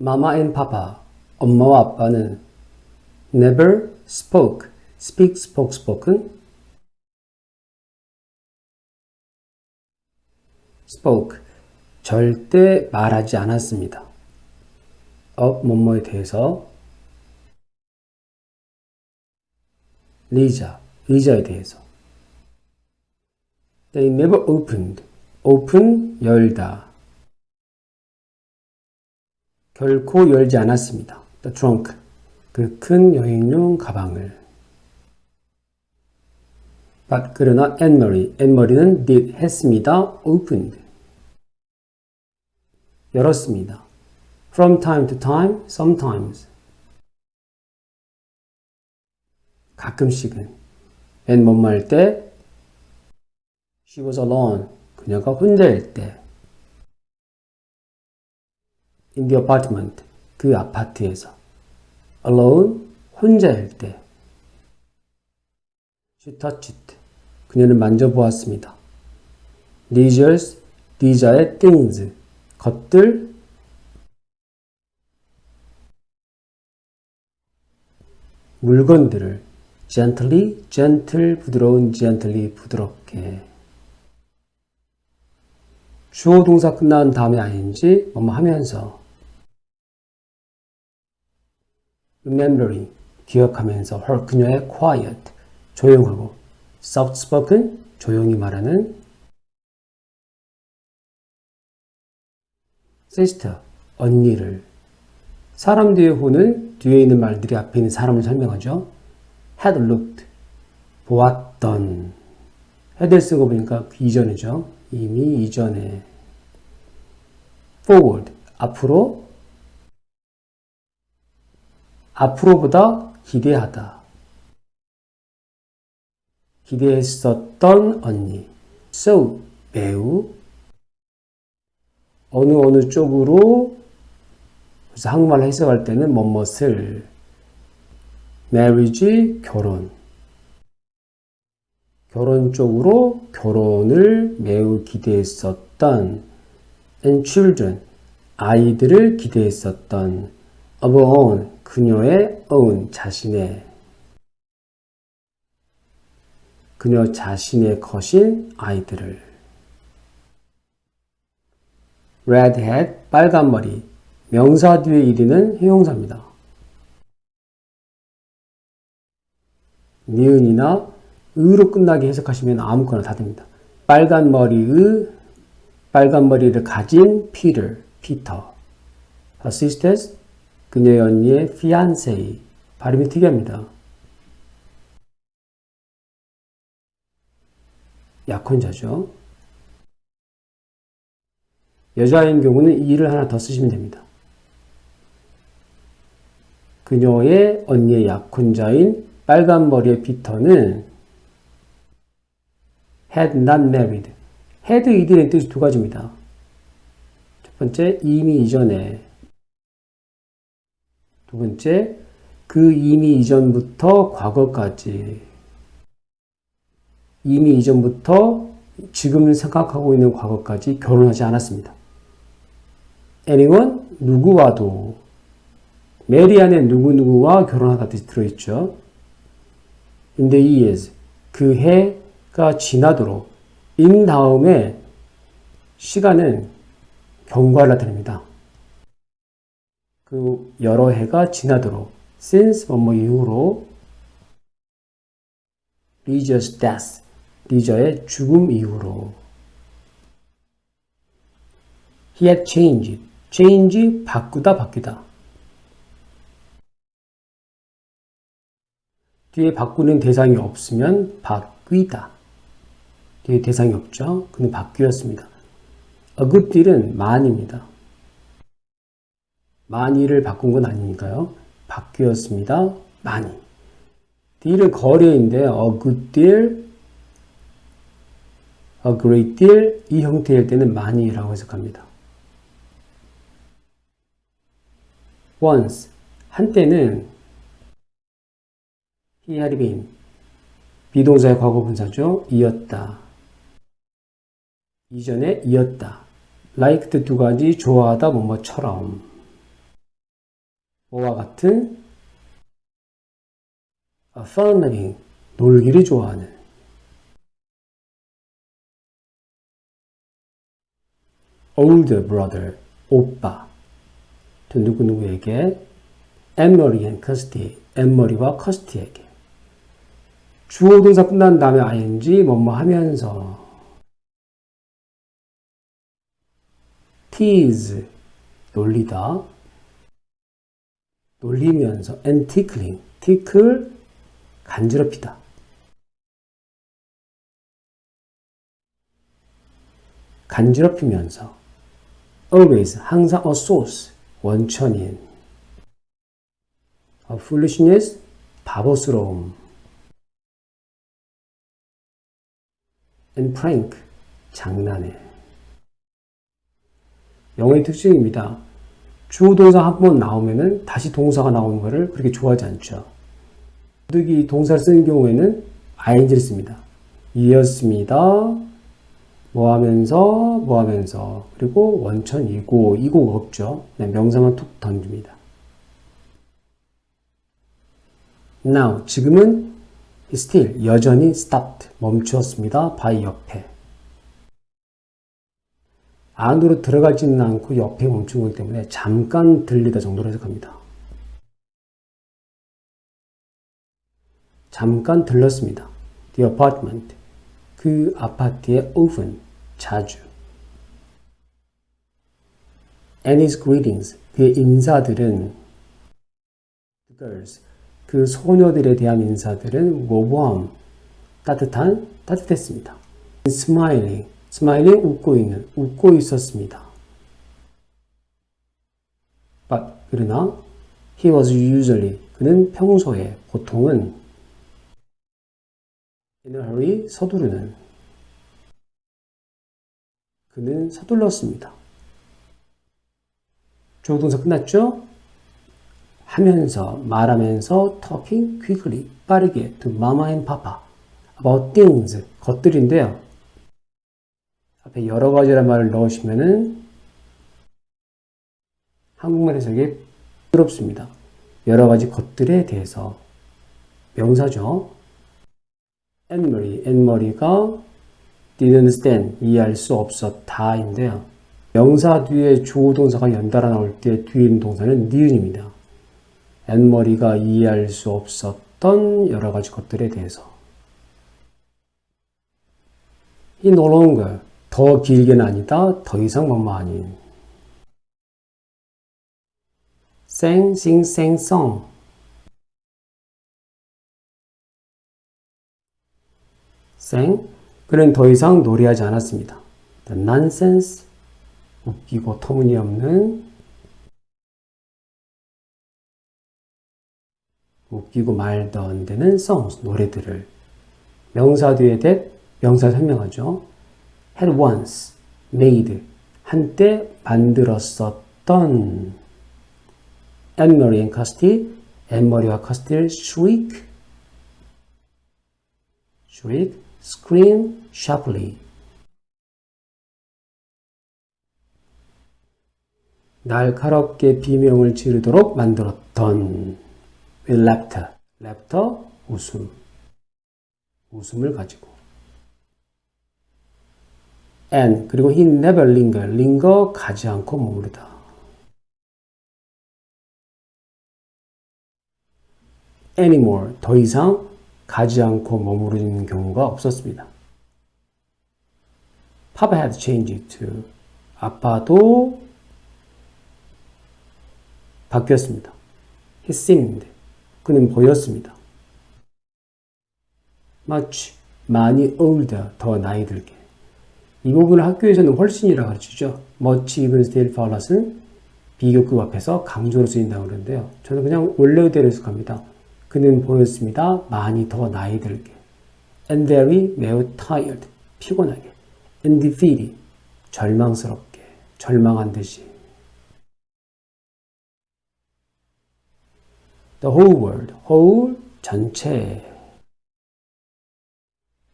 Mama and Papa, 엄마와 아빠는 never spoke, speak, spoke, spoken, spoke, 절대 말하지 않았습니다. of 뭐뭐에 대해서 리자, 리자에 대해서 They never opened, open, 열다 결코 열지 않았습니다. The trunk, 그 큰 여행용 가방을 But 그러나 앤머리, 앤머리는 did 했습니다. opened 열었습니다. From time to time, sometimes 가끔씩은 앤 뭐뭐 할때 She was alone. 그녀가 혼자일 때 In the apartment. 그 아파트에서 Alone. 혼자일 때 She touched. 그녀는 만져보았습니다. Leisure's, leisure의 things. 것들 물건들을 gently, gentle, 부드러운 gently, 부드럽게 주어 동사 끝난 다음에 아닌지 뭐뭐 하면서 remembering, 기억하면서 her, 그녀의 quiet, 조용하고 soft spoken, 조용히 말하는 sister, 언니를 사람 뒤에 호는 뒤에 있는 말들이 앞에 있는 사람을 설명하죠. had looked, 보았던 had를 쓰고 보니까 그 이전이죠. 이미 이전에 forward, 앞으로 앞으로보다 기대하다. 기대했었던 언니. so, 매우. 어느 어느 쪽으로? 그래서 한국말로 해석할 때는 뭐뭇을. Marriage 결혼. 결혼 쪽으로 결혼을 매우 기대했었던. And children 아이들을 기대했었던 own 그녀의 own 자신의 그녀 자신의 것인 아이들을 red hat 빨간 머리 명사 뒤에 이르는 형용사입니다. 니은이나 의로 끝나게 해석하시면 아무거나 다 됩니다. 빨간 머리의 빨간 머리를 가진 피를 피터 sisters 그녀의 언니의 fiancé 발음이 특이합니다. 약혼자죠. 여자인 경우는 이를 하나 더 쓰시면 됩니다. 그녀의 언니의 약혼자인 빨간 머리의 피터는 had not married. had 이들의 뜻이 두 가지입니다. 첫 번째, 이미 이전에. 두 번째, 그 이미 이전부터 과거까지. 이미 이전부터 지금 생각하고 있는 과거까지 결혼하지 않았습니다. anyone, 누구와도. 메리 안에 누구누구와 결혼하다 뜻이 들어있죠. in the years, 그 해가 지나도록 in 다음에 시간은 경과를 나타냅니다. 그 여러 해가 지나도록 since 뭐뭐 이후로 리저's death, 리저의 죽음 이후로 he had changed, change 바꾸다 바뀌다 뒤에 바꾸는 대상이 없으면 바뀌다. 뒤에 대상이 없죠. 근데 바뀌었습니다. A good deal은 많이입니다. 많이를 바꾼 건 아니니까요. 바뀌었습니다. 많이. deal은 거래인데 a good deal, a great deal 이 형태일 때는 많이라고 해석합니다. once 한때는 he had been 비동사의 과거 분사죠. 이었다. 이전에 이었다. liked 두 가지 좋아하다 뭐뭐처럼 뭐와 같은 a fun loving 놀기를 좋아하는. Older brother 오빠. 또 누구누구에게? 엠머리 앤 커스티 엠머리와 커스티에게. 주어 동사 끝난 다음에 ing 뭐뭐 하면서. Tease. 놀리다 놀리면서 and tickling tickle 간지럽히다 간지럽히면서 always 항상 a source 원천인 a foolishness 바보스러움 and prank 장난해 영어의 특징입니다. 주어 동사 한 번 나오면은 다시 동사가 나오는 것을 그렇게 좋아하지 않죠. 부득이 동사를 쓰는 경우에는 ing를 씁니다. 이었습니다. 뭐 하면서 뭐 하면서 그리고 원천 이고 이고가 없죠. 명사만 툭 던집니다. Now 지금은 still 여전히 stopped 멈추었습니다. by 옆에 안으로 들어가지는 않고 옆에 멈춘 거기 때문에 잠깐 들리다 정도로 해석합니다. 잠깐 들렀습니다. The apartment. 그 아파트에 often, 자주. And his greetings. 그의 인사들은 girls. 그 소녀들에 대한 인사들은 warm, 따뜻한, 따뜻했습니다. smiling. 스마일링 웃고 있는, 웃고 있었습니다. But, 그러나, he was usually, 그는 평소에, 보통은, in a hurry, 서두르는, 그는 서둘렀습니다. 조동사 끝났죠? 하면서, 말하면서, talking quickly, 빠르게, to mama and papa, about things, 것들인데요. 앞에 여러 가지란 말을 넣으시면은 한국말 해석이 부럽습니다. 여러 가지 것들에 대해서 명사죠. 앤머리, 앤머리가 didn't stand, 이해할 수 없었다인데요. 명사 뒤에 주어 동사가 연달아 나올 때 뒤에 있는 동사는 니은입니다. 앤머리가 이해할 수 없었던 여러 가지 것들에 대해서. He no longer 더 길게는 아니다. 더 이상 뭐뭐 아닌. 생, 싱, 생. 그는 더 이상 노래하지 않았습니다. Nonsense. 웃기고 터무니없는. 웃기고 말도 안 되는 songs, 노래들을. 명사 뒤에 that, 명사 설명하죠. Had once made 한때 만들었었던 Anne-Marie and Casti, 앤머리와 카스티를 shriek, shriek, scream sharply. 날카롭게 비명을 지르도록 만들었던 with laughter, laughter, 웃음, 웃음을 가지고. And 그리고 he never linger, linger 가지 않고 머무르다. anymore 더 이상 가지 않고 머무르는 경우가 없었습니다. Papa had changed to 아빠도 바뀌었습니다. He seemed 그는 보였습니다. much 많이 older 더 나이 들게 이 부분을 학교에서는 훨씬이라 가르치죠. much even still far less은 비교급 앞에서 강조로 쓰인다고 그러는데요. 저는 그냥 원래대로 해석합니다. 그는 보였습니다. 많이 더 나이 들게. and very 매우 tired 피곤하게. and defeated 절망스럽게 절망한 듯이. The whole world, whole 전체.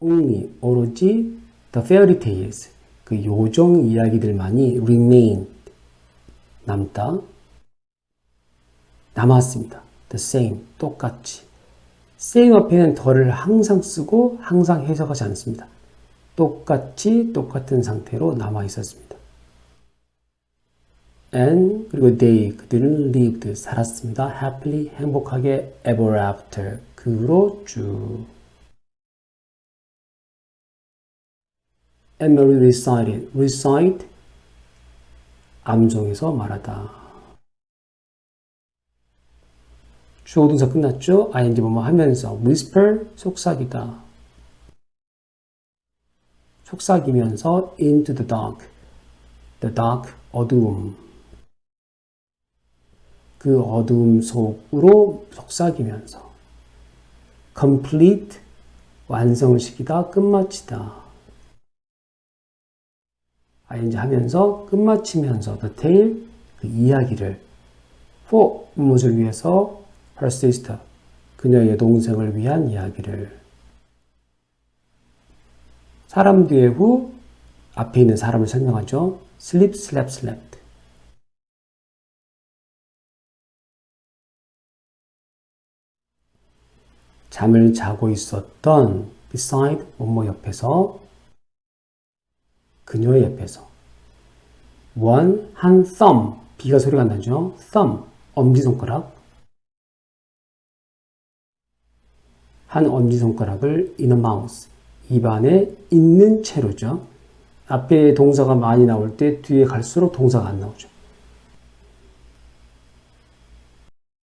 only 오로지 the fairy tales 그 요정 이야기들만이 remain 남다. 남았습니다. the same, 똑같이. same 앞에는 더를 항상 쓰고 항상 해석하지 않습니다. 똑같이 똑같은 상태로 남아 있었습니다. and 그리고 they 그들은 lived 살았습니다. happily 행복하게 ever after 그 후로 쭉 Emily recited recite 암송에서 말하다. 주어 동사 끝났죠? ing 뭐뭐 하면서 whisper 속삭이다. 속삭이면서 into the dark. the dark 어두움. 그 어두움 속으로 속삭이면서 complete 완성을 시키다 끝마치다. Ing 하면서 끝마치면서 the tale 그 이야기를 for 무엇을 위해서 her sister 그녀의 동생을 위한 이야기를 사람 뒤에 후 앞에 있는 사람을 설명하죠. sleep, slept, slept. 잠을 자고 있었던 beside 뭐뭐 옆에서 그녀의 옆에서 one 한 thumb B가 소리가 나죠. thumb 엄지손가락 한 엄지손가락을 in a mouth 입안에 있는 채로죠. 앞에 동사가 많이 나올 때 뒤에 갈수록 동사가 안 나오죠.